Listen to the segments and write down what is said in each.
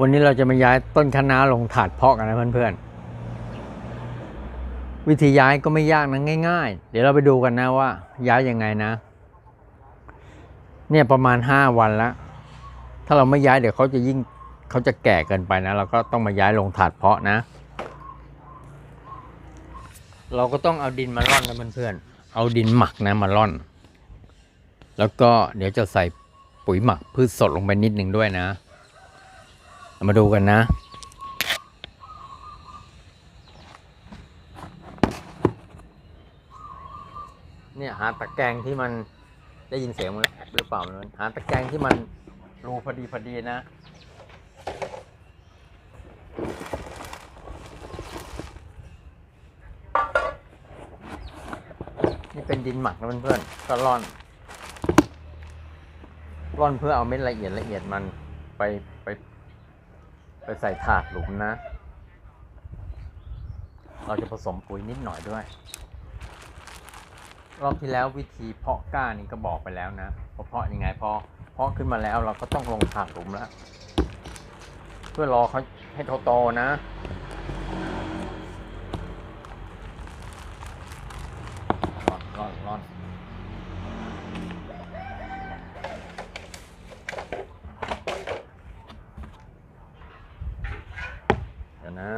วันนี้เราจะมาย้ายต้นคะน้าลงถาดเพาะกันนะเพื่อนๆ วิธีย้ายก็ไม่ยากนะง่าย ๆ เดี๋ยวเราไปดูกันนะว่า ย้ายยังไงนะ เนี่ยประมาณห้าวันแล้ว ถ้าเราไม่ย้ายเดี๋ยวเขาจะยิ่งเขาจะแก่เกินไปนะ เราก็ต้องมาย้ายลงถาดเพาะนะ เราก็ต้องเอาดินมาร่อนนะเพื่อนๆ เอาดินหมักนะมาร่อน แล้วก็เดี๋ยวจะใส่ปุ๋ยหมักพืชสดลงไปนิดหนึ่งด้วยนะ มาดูกันนะ เนี่ยหาตะแกรงที่มันได้ยินเสียงมันหรือเปล่ามันหาตะแกรงที่มันรูพอดีพอดีนะนี่เป็นดินหมักนะเพื่อนๆก็ร่อน ร่อนเพื่อเอาเม็ดละเอียดละเอียดมันไปไป ไปใส่ถาดหลุมนะ เราจะผสมปุ๋ยนิดหน่อยด้วย รอบที่แล้ววิธีเพาะก้านี่ก็บอกไปแล้วนะพอเพาะยังไงพอเพาะขึ้นมาแล้วเราก็ต้องลงถาดหลุมแล้ว เพื่อรอเขาให้เขาโตนะร่อนร่อนร่อน นะ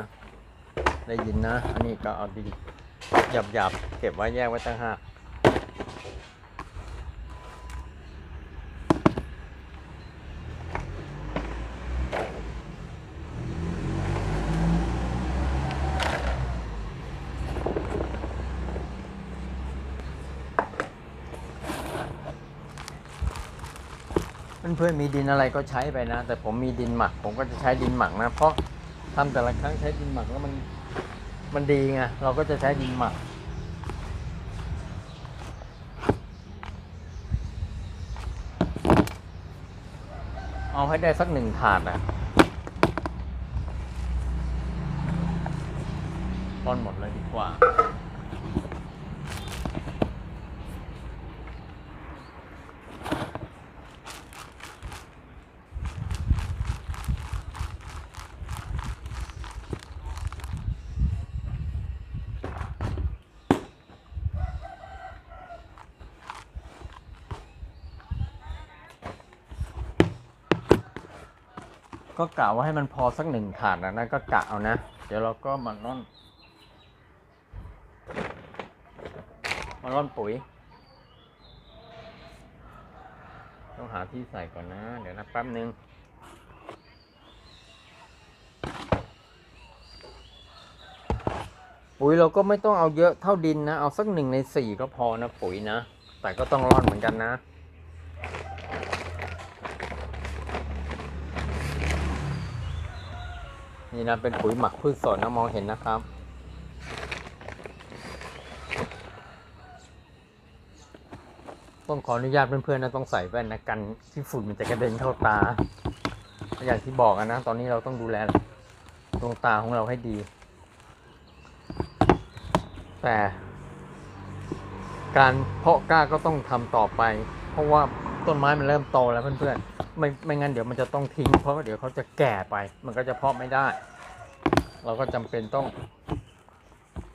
ได้ยินนะ อันนี้ก็เอาดีหยับหยับเก็บไว้แยกไว้ตั้งหากเพื่อนๆมีดินอะไรก็ใช้ไปนะ แต่ผมมีดินหมัก ผมก็จะใช้ดินหมักนะ เพราะ ทำแต่ละครั้งใช้ดินหมักแล้วมันมันดีไงเราก็จะใช้ดินหมัก เอาให้ได้สักหนึ่งถาดนะร่อนหมดเลยดีกว่า ก็กะว่าให้มันพอสักหนึ่งถาดนะนะก็กะเอานะ เดี๋ยวเราก็มาร่อน มาร่อนปุ๋ย ต้องหาที่ใส่ก่อนนะ เดี๋ยวนะแป๊บนึงปุ๋ยเราก็ไม่ต้องเอาเยอะเท่าดินนะ เอาสักหนึ่งในสี่ก็พอนะปุ๋ยนะ แต่ก็ต้องร่อนเหมือนกันนะ นี่นะเป็นปุ๋ยหมักพืชสดนะมองเห็นนะครับ ต้องขออนุญาตเพื่อนๆนะต้องใส่แว่นนะกันที่ฝุ่นมันจะกระเด็นเข้าตา อย่างที่บอกอะนะ ตอนนี้เราต้องดูแลดวงตาของเราให้ดี แต่การเพาะกล้าก็ต้องทำต่อไป เพราะว่าต้นไม้มันเริ่มโตแล้วเพื่อนๆ ไม่ไม่งั้นเดี๋ยวมันจะต้องทิ้ง เพราะว่าเดี๋ยวเขาจะแก่ไป มันก็จะเพาะไม่ได้ เราก็จำเป็นต้อง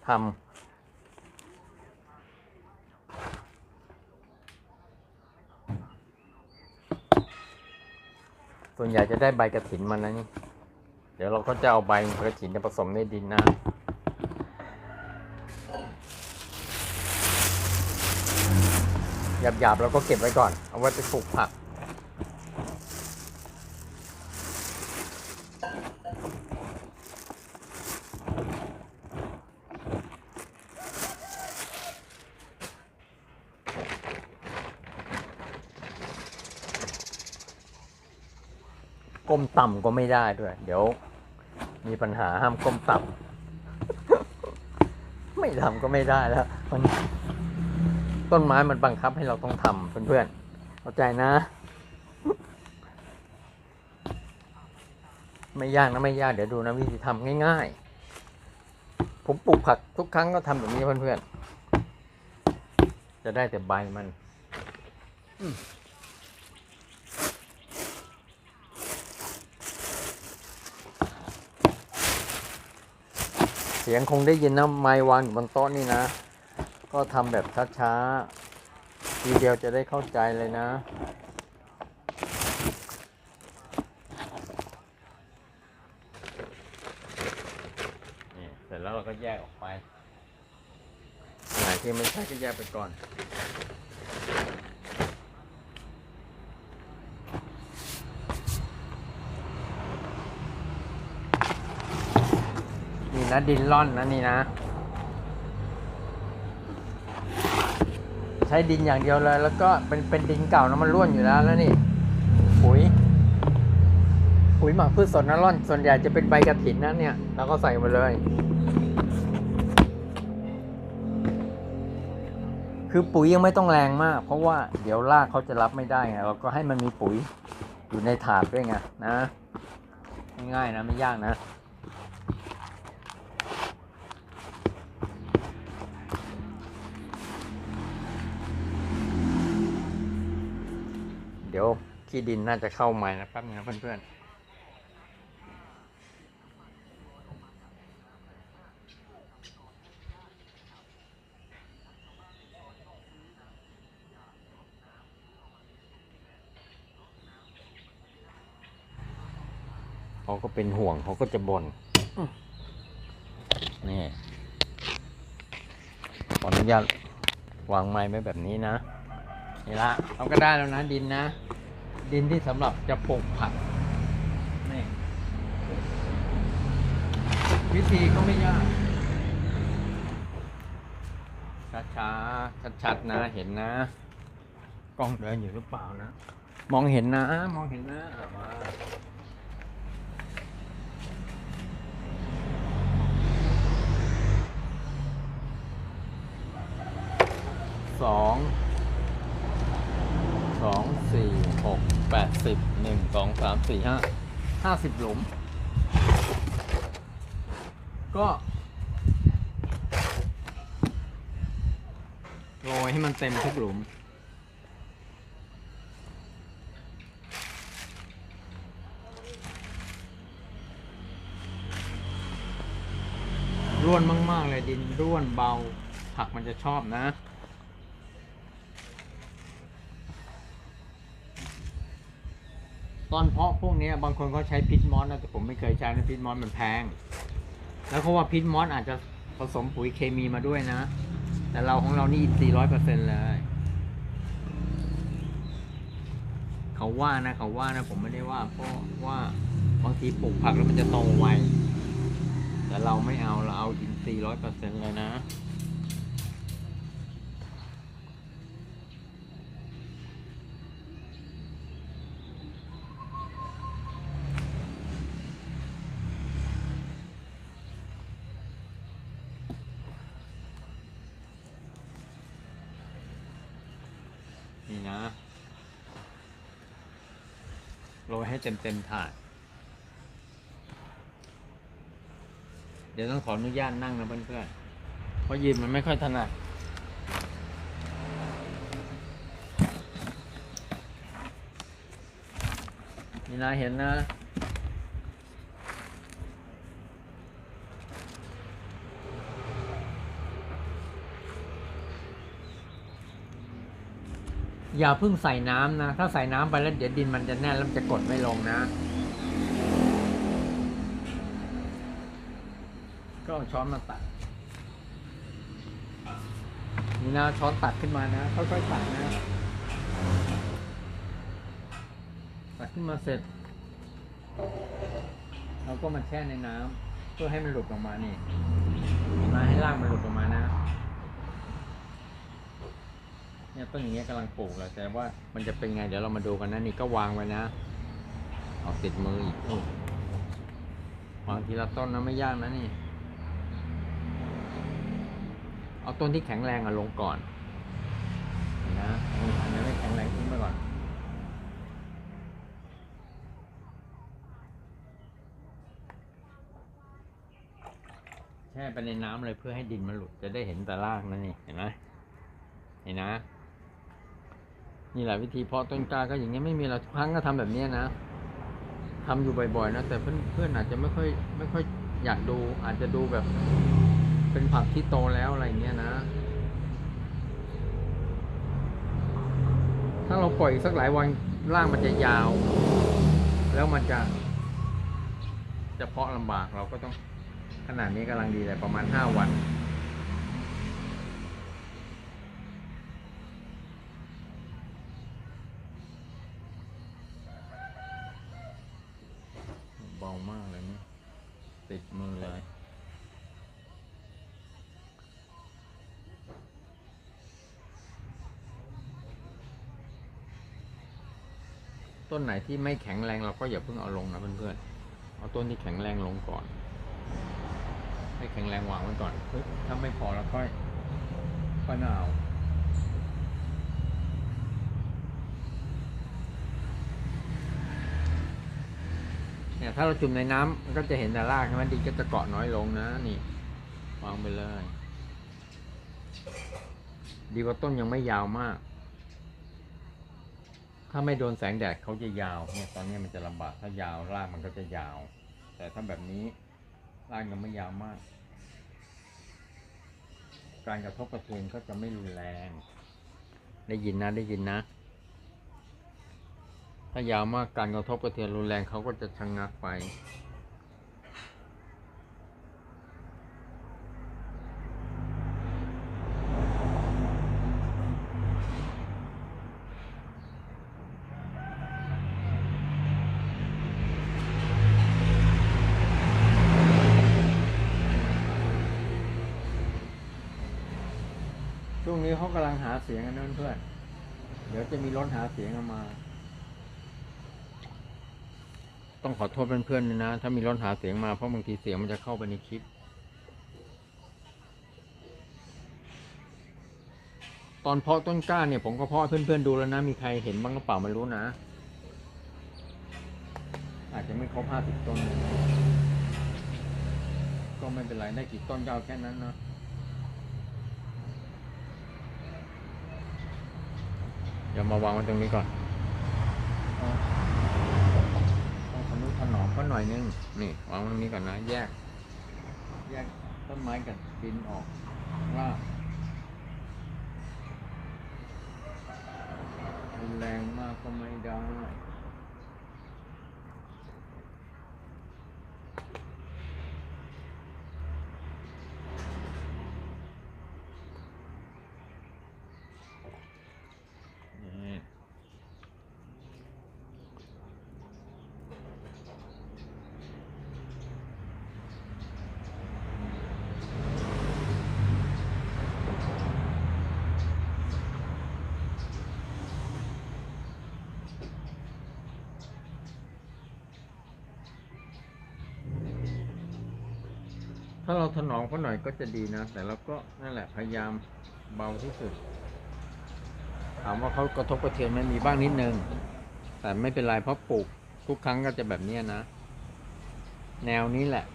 ทำส่วนใหญ่จะได้ใบกระถินมันนะนี่ เดี๋ยวเราก็จะเอาใบกระถินผสมในดินนะ หยาบๆเราก็เก็บไว้ก่อน เอาไว้ไปปลูกผัก ก้ม ต่ำก็ไม่ได้ด้วย เดี๋ยว มีปัญหาห้ามก้มต่ำ ไม่ทำก็ไม่ได้แล้วมันต้นไม้มันบังคับให้เราต้องทำเพื่อนๆเข้าใจนะ ไม่ยากนะไม่ยากเดี๋ยวดูนะวิธีทำง่าย ๆ ผมปลูกผักทุกครั้งก็ทำแบบนี้เพื่อนๆจะได้แต่ใบมัน อืม สียงคงได้ยินนะไม้วางอยู่บนโต๊ะนี่นะ ก็ทำแบบช้าๆทีเดียวจะได้เข้าใจเลยนะนี่เสร็จแล้วเราก็แยกออกไปไหนที่ไม่ใช่ก็แยกไปก่อน นะดินร่อนนะนี่นะ ใช้ดินอย่างเดียวเลย แล้วก็เป็นเป็นดินเก่านะมันร่วนอยู่แล้วแล้วนี่ปุ๋ยปุ๋ยหมักพืชสดนะร่อน ส่วนใหญ่จะเป็นใบกระถินนะเนี่ยเราก็ใส่มาเลย คือปุ๋ยยังไม่ต้องแรงมาก เพราะว่าเดี๋ยวรากเขาจะรับไม่ได้ไงเราก็ให้มันมีปุ๋ยอยู่ในถาดด้วยไงนะง่ายๆนะไม่ยากนะ ดี๋ยวขี้ดินน่าจะเข้าใหม่นะแป๊บนึงนะเพื่อนๆเขาก็เป็นห่วงเขาก็จะบน่นนี่ขออนุญาตวางไม้ไว้แบบนี้นะ นี่ละเราก็ได้แล้วนะดินนะ ดินที่สำหรับจะปลูกผักนี่วิธีก็ไม่ยาก ช้าๆ ชัดๆ นะ เห็นนะ กล้องเดินอยู่หรือเปล่านะ มองเห็นนะ มองเห็นนะอะมาสอง สองสี่หกแปดสิบหนึ่งสองสามสี่ห้าห้าสิบหลุม ก็โรยให้มันเต็มทุกหลุม ร่วนมาก ๆ เลยดินร่วนเบา ผักมันจะชอบนะ ตอนเพาะพวกนี้บางคนเขาใช้พิษมอสนะแต่ผมไม่เคยใช้นะพิษมอสมันแพง แล้วเขาว่าพิษมอสอาจจะผสมปุ๋ยเคมีมาด้วยนะ แต่เราของเรานี่สี่ร้อยเปอร์เซ็นเลย เขาว่านะเขาว่านะ ผมไม่ได้ว่าเพราะว่าบางทีปลูกผักแล้วมันจะโตไวแต่เราไม่เอาเราเอาอินทรีย์ร้อยเปอร์เซ็นเลยนะ ให้เต็มเต็มๆถาด เดี๋ยวต้องขออนุญาตนั่งนะเพื่อนๆ เพราะยืนมันไม่ค่อยถนัดนี่นะเห็นนะ อย่าเพิ่งใส่น้ำนะ ถ้าใส่น้ำไปแล้วเดี๋ยวดินมันจะแน่นแล้วมันจะกดไม่ลงนะ ก็เอาช้อนมาตักนี่นะช้อนตักขึ้นมานะค่อยๆตักนะตักขึ้นมาเสร็จเราก็มาแช่ในน้ำเพื่อให้มันหลุดออกมานี่มาให้รากมันหลุดออกมานะ เนี่ยต้นอย่างเงี้ยกำลังปลูกเลยแต่ว่ามันจะเป็นไงเดี๋ยวเรามาดูกันนะนี่ก็วางไว้นะเอาติดมืออีกอวางทีละต้นนะไม่ยากนะนี่ เอาต้นที่แข็งแรงอะลงก่อนนะอันนี้ไม่แข็งแรงทิ้งไปก่อนแช่ไปในน้ำเลยเพื่อให้ดินมันหลุดจะได้เห็นแต่รากนะนี่เห็นไหมเห็นนะ นี่แหละวิธีเพาะต้นกล้าก็อย่างเงี้ยไม่มีอะไรทุกครั้งก็ทำแบบเนี้ยนะทำอยู่บ่อยๆนะแต่เพื่อนเพื่อนอาจจะไม่ค่อยไม่ค่อยอยากดู อาจจะดูแบบ เป็นผักที่โตแล้วอะไรเงี้ยนะ ถ้าเราปล่อยอีกสักหลายวันร่างมันจะยาว แล้วมันจะ จะเพาะลำบากเราก็ต้องขนาดนี้กำลังดีเลยประมาณห้าวัน เบามากเลยเนี่ยติดมือเลย ต้ นไหนที่ไม่แข็งแรงเราก็อย่าเพิ่งเอาลงนะเพื่อนๆเอาต้นที่แข็งแรงลงก่อน ให้แข็งแรงวางไว้ก่อนถ้าไม่พอเราค่อยค่อยมาเอาเนี่ยถ้าเราจุ่มในน้ำก็จะเห็นแต่รากใช่ไหมดินก็จะเกาะน้อยลงนะนี่วางไปเลย ดีกว่าต้นยังไม่ยาวมาก ถ้าไม่โดนแสงแดดเขาจะยาวเนี่ยตอนนี้มันจะลำบากถ้ายาวรากมันก็จะยาว แต่ถ้าแบบนี้รากยังไม่ยาวมาก การกระทบกระเทือนก็จะไม่รุนแรง ได้ยินนะได้ยินนะ ถ้ายาวมากการกระทบกระเทือนรุนแรงเขาก็จะชะงงักไป ช่วงนี้เขากำลังหาเสียงกันนะเพื่อนเดี๋ยวจะมีรถหาเสียงมา ต้องขอโทษเพื่อนๆด้วยนะ ถ้ามีรถหาเสียงมาเพราะบางทีเสียงมันจะเข้าไปในคลิป ตอนเพาะต้นกล้าเนี่ยผมก็เพาะเพื่อนๆดูแล้วนะ มีใครเห็นบ้างก็เปล่าไม่รู้นะ อาจจะไม่ครบห้าสิบต้น ก็ไม่เป็นไรได้กี่ต้นก็เอาแค่นั้นเนาะ เดี๋ยวมาวางไว้ตรงนี้ก่อนต้องทนุถนอมก็หน่อยนึง นี่วางไว้ตรงนี้ก่อนนะ แยก แยกต้นไม้กับดินออกว่ารุนแรงมากก็ไม่ได้ นี่ ถ้าเราถนอมเขาหน่อยก็จะดีนะ แต่เราก็นั่นแหละพยายามเบาที่สุด ถามว่าเขากระทบกระเทือนไหมมีบ้างนิดนึง แต่ไม่เป็นไรเพราะปลูกทุกครั้งก็จะแบบนี้นะ แนวนี้แหละ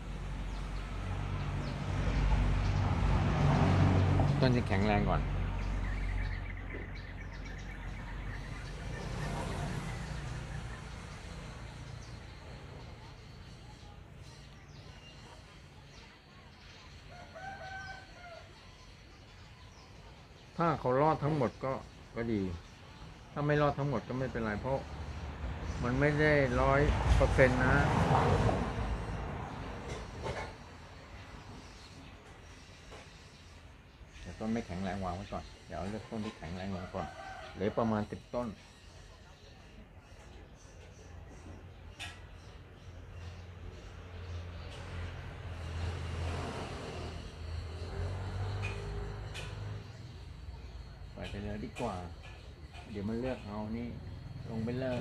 ต้นจะแข็งแรงก่อน ถ้าเขารอดทั้งหมดก็ก็ดี ถ้าไม่รอดทั้งหมดก็ไม่เป็นไรเพราะ มันไม่ได้ร้อยเปอร์เซ็นต์นะเดี๋ยวต้นไม่แข็งแรงวางไว้ก่อน เดี๋ยวเอาเลือกต้นที่แข็งแรงวางก่อนเหลือประมาณสิบต้น ปล่อย ไปเลยดีกว่า เดี๋ยวมันเลือกเอานี่ ลงไปเลย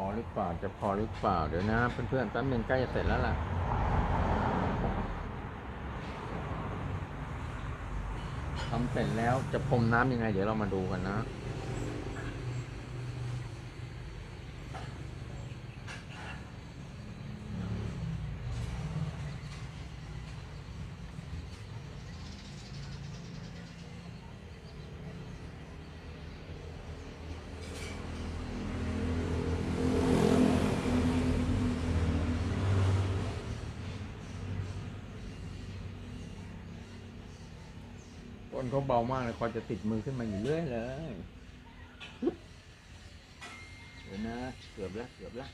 พอหรือเปล่าจะพอหรือเปล่าเดี๋ยวนะเพื่อนๆแป๊บนึงใกล้จะเสร็จแล้วล่ะทำเสร็จแล้วจะพรมน้ำยังไง เดี๋ยวเรามาดูกันนะ ต้นเขาเบามากเลยคอยจะติดมือขึ้นมาอยู่เรื่อยเลยเดี๋ยวนะเกือบแล้วเกือบแล้ว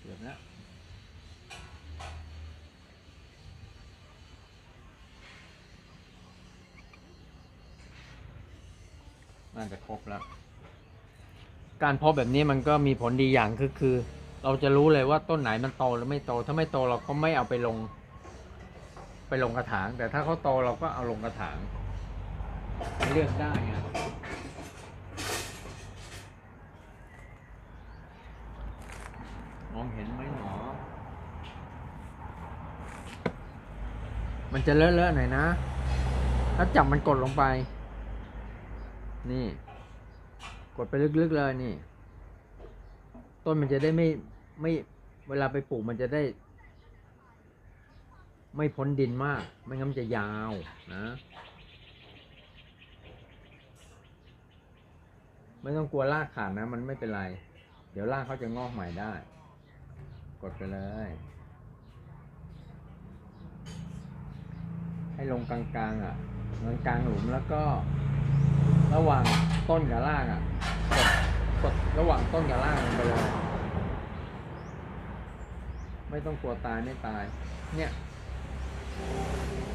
เกือบแล้วน่าจะครบแล้ว การเพาะแบบนี้มันก็มีผลดีอย่างคือคือ เราจะรู้เลยว่าต้นไหนมันโตหรือไม่โต ถ้าไม่โตเราก็ไม่เอาไปลง ลงกระถาง แต่ถ้าเขาโตเราก็เอาลงกระถางเลือกได้ไงมองเห็นไหมหนอ มันจะเลอะๆหน่อยนะ ถ้าจับมันกดลงไป นี่ กดไปลึกๆเลยนี่ ต้นมันจะได้ไม่ไม่เวลาไปปลูกมันจะได้ ไม่พ้นดินมาก ไม่งั้นจะยาวนะ ไม่ต้องกลัวรากขาดนะ มันไม่เป็นไร เดี๋ยวรากเขาจะงอกใหม่ได้ กดไปเลย ให้ลงกลางๆอะเงินกลางหลุมแล้วก็ ระหว่างต้นกับรากอะกดกดระหว่างต้นกับรากลงไปเลย ไม่ต้องกลัวตายไม่ตาย เนี่ย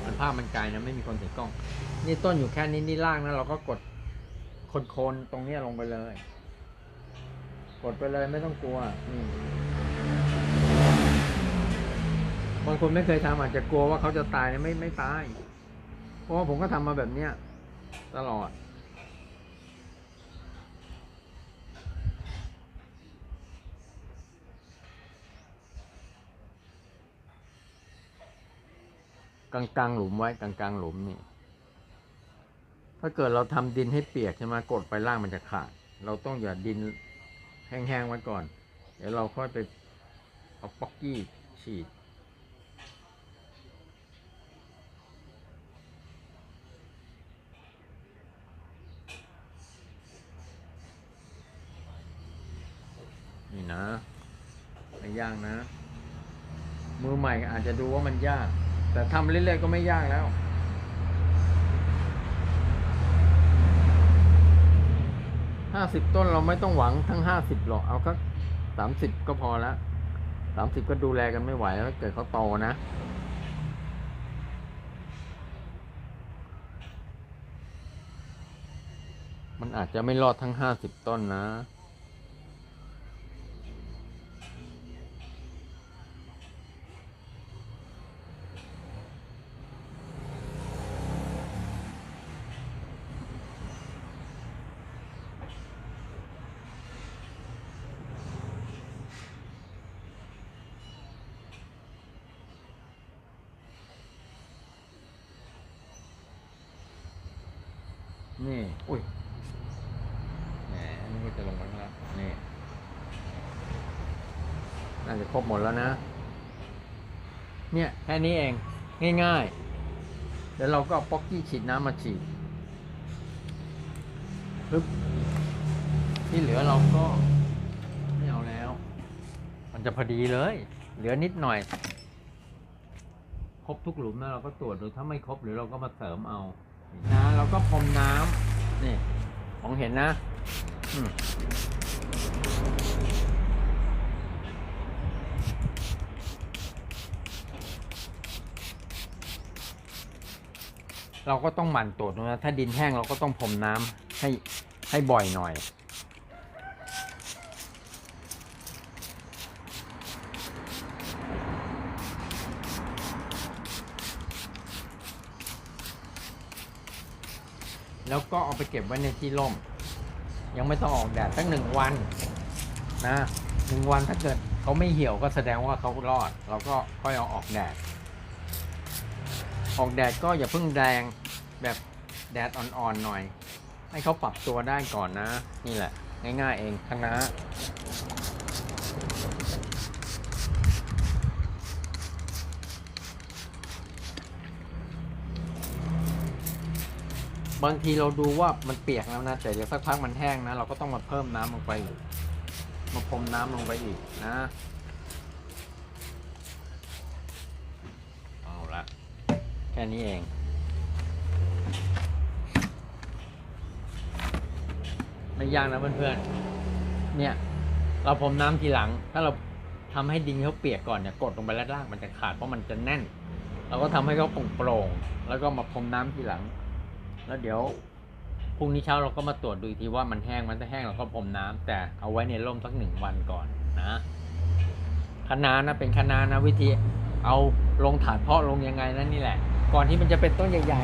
มันภาพมันไกลนะไม่มีคนถือกล้อง นี่ต้นอยู่แค่นี้นี่ล่างนะเราก็กดโคนๆตรงเนี้ลงไปเลย กดไปเลยไม่ต้องกลัวนี่บางคนไม่เคยทำอาจจะกลัวว่าเขาจะตายเนี่ยไม่ไม่ตาย เพราะว่าผมก็ทำมาแบบเนี้ยตลอด กลางกลางๆหลุมไว้กลางกลางๆหลุมนี่ ถ้าเกิดเราทำดินให้เปียกใช่ไหมกดไปล่างมันจะขาด เราต้องอย่าดินแห้งๆไว้ก่อน เดี๋ยวเราค่อยไปเอาป๊อกกี้ฉีดนี่นะไม่ยากนะ มือใหม่อาจจะดูว่ามันยาก แต่ทำเรื่อยๆก็ไม่ยากแล้ว ห้าสิบต้นเราไม่ต้องหวังทั้งห้าสิบหรอก เอาสักสามสิบก็พอล้วสามสิบก็ดูแลกันไม่ไหวแล้วเกิดเขาโตนะ มันอาจจะไม่รอดทั้งห้าสิบต้นนะ ก็จะลงมาข้างล่างนี่น่าจะครบหมดแล้วนะ เนี่ยแค่นี้เองง่ายๆ เดี๋ยวเราก็เอาป๊อกกี้ฉีดน้ำมาฉีดปึ๊บที่เหลือเราก็ไม่เอาแล้ว มันจะพอดีเลย เหลือนิดหน่อย ครบทุกหลุมนะเราก็ตรวจดูถ้าไม่ครบหรือเราก็มาเสริมเอานะเราก็พรมน้ำนี่มองเห็นนะ เราก็ต้องหมั่นตรวจนะ ถ้าดินแห้งเราก็ต้องพรมน้ำให้ให้บ่อยหน่อย แล้วก็เอาไปเก็บไว้ในที่ร่ม ยังไม่ต้องออกแดดตั้งหนึ่งวันนะหนึ่งวันถ้าเกิดเขาไม่เหี่ยวก็แสดงว่าเขารอด เราก็ค่อยเอาออกแดด ออกแดดก็อย่าเพิ่งแรงแบบแดดอ่อนๆหน่อย ให้เขาปรับตัวได้ก่อนนะ นี่แหละ ง่ายๆเองคณะ บางทีเราดูว่ามันเปียกแล้วนะแต่เดี๋ยวสักพักมันแห้งนะ เราก็ต้องมาเพิ่มน้ำลงไปอีกมาพรมน้ำลงไปอีกนะเอาละแค่นี้เองไม่ยากนะเพื่อนๆเนี่ย เราพรมน้ำทีหลัง ถ้าเราทำให้ดินเขาเปียกก่อนเนี่ยกดลงไปแล้วล่างมันจะขาดเพราะมันจะแน่น เราก็ทำให้เขาโปร่งๆแล้วก็มาพรมน้ำทีหลัง แล้วเดี๋ยวพรุ่งนี้เช้าเราก็มาตรวจดูอีกทีว่ามันแห้งมันถ้าแห้งเราก็พรมน้ำแต่เอาไว้ในร่มสักหนึ่งวันก่อนนะคะน้านะเป็นคะน้านะวิธีเอาลงถาดเพาะลงยังไงนั่นนี่แหละ ก่อนที่มันจะเป็นต้นใหญ่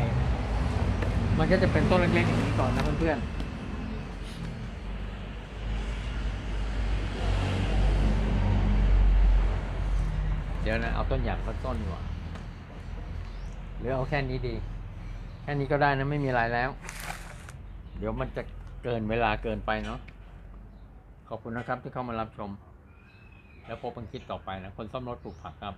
ๆ มันก็จะเป็นต้นเล็กๆอย่างนี้ก่อนนะเพื่อนๆเดี๋ยวนะเอาต้นหยางสักต้นดีกว่าหรือเอาแค่นี้ดี แค่นี้ก็ได้นะไม่มีอะไรแล้ว เดี๋ยวมันจะเกินเวลาเกินไปเนาะขอบคุณนะครับที่เข้ามารับชม แล้วพบกันคลิปต่อไปนะ คนซ่อมรถปลูกผักครับ